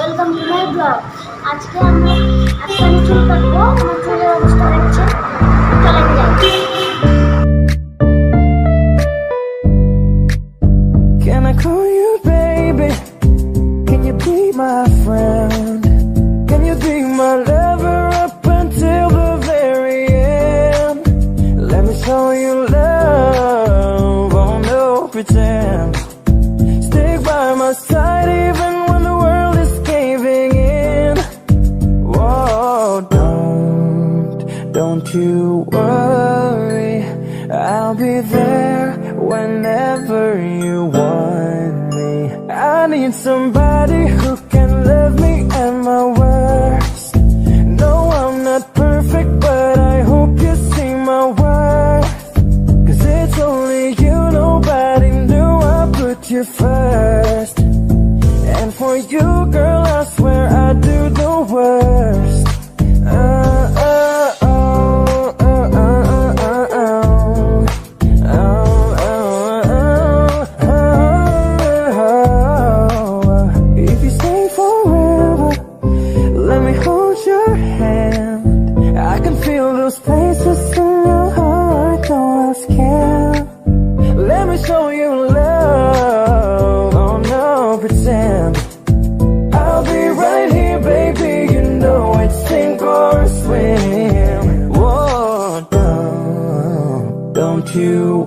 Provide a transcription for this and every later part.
Welcome to my blog আজকে আমরা আজকে আমি চুল কাটবো আমার চুলের অবস্থা হচ্ছে চলে যাই you worry. I'll be there whenever you want me. I need somebody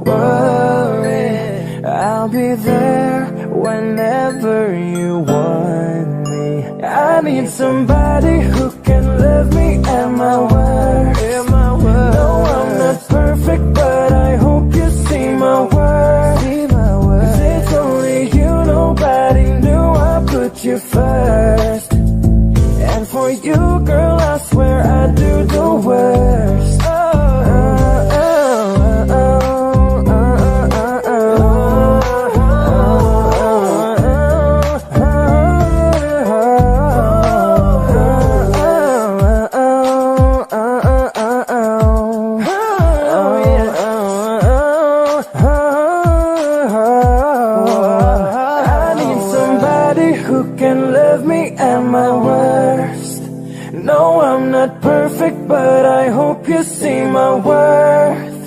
worry. I'll be there whenever you want me. I need somebody who can love me at my worst. who can love me at my worst. No, I'm not perfect, but I hope you see my worth.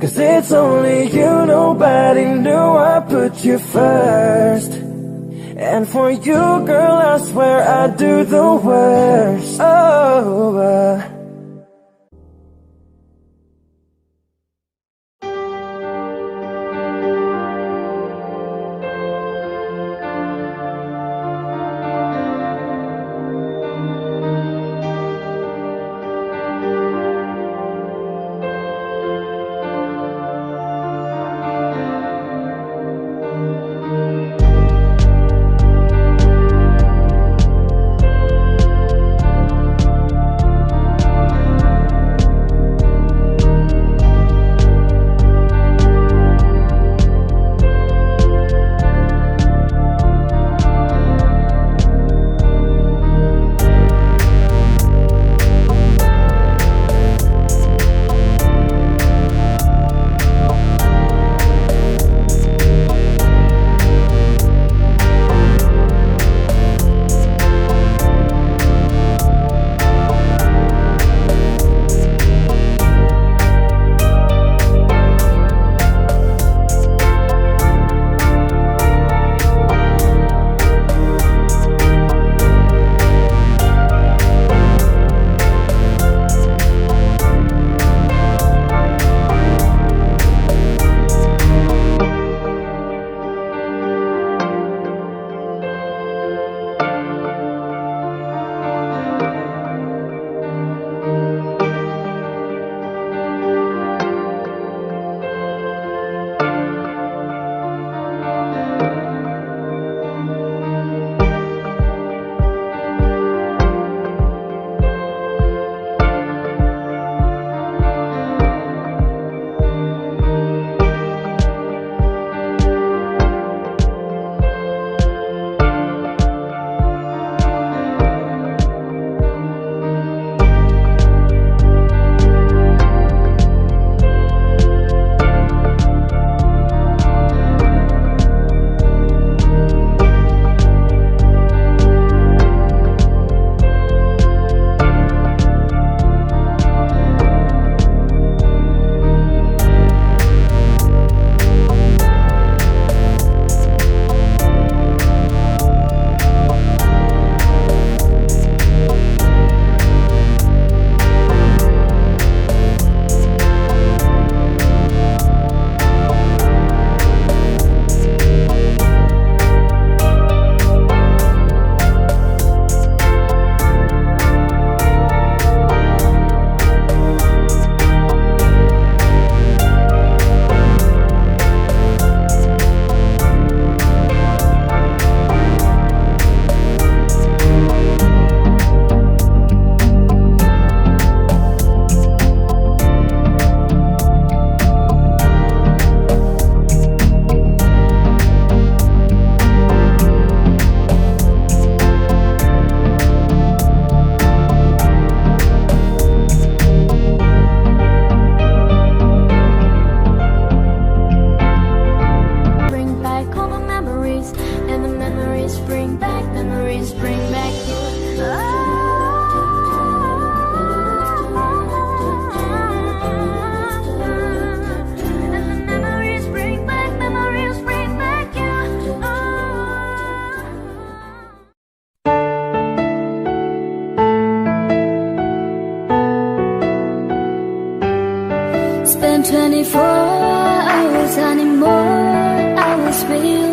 Cause it's only you, nobody knew I put you first. And for you, girl, I swear I do the worst. Oh, uh, 24 hours anymore hours with you.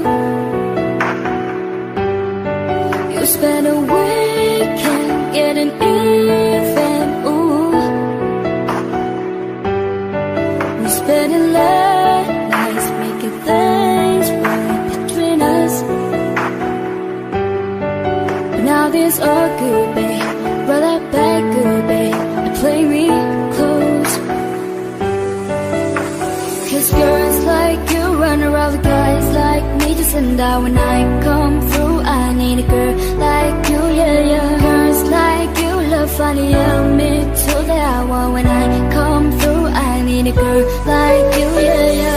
You spend a weekend getting even. Ooh, we spending late nights making things right between us. But now this all good, babe. Roll that back good, babe. And play me and I when I come through I need a girl like you, yeah, yeah Girls like you love funny, yeah, me too that I want when I come through I need a girl like you, yeah, yeah Yeah,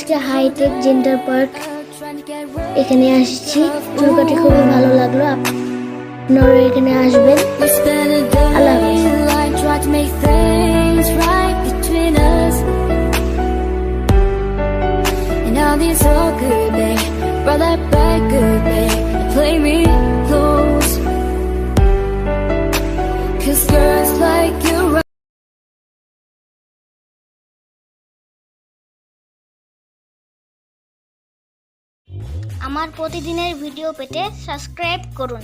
আজকে hitech gender park এখানে আসছি। চুরকাটি খুবই ভালো লাগল। আপনারা এখানে আসবেন। আল্লাহ Brother, bad, good, babe. Play me আমার প্রতিদিনের ভিডিও পেতে সাবস্ক্রাইব করুন।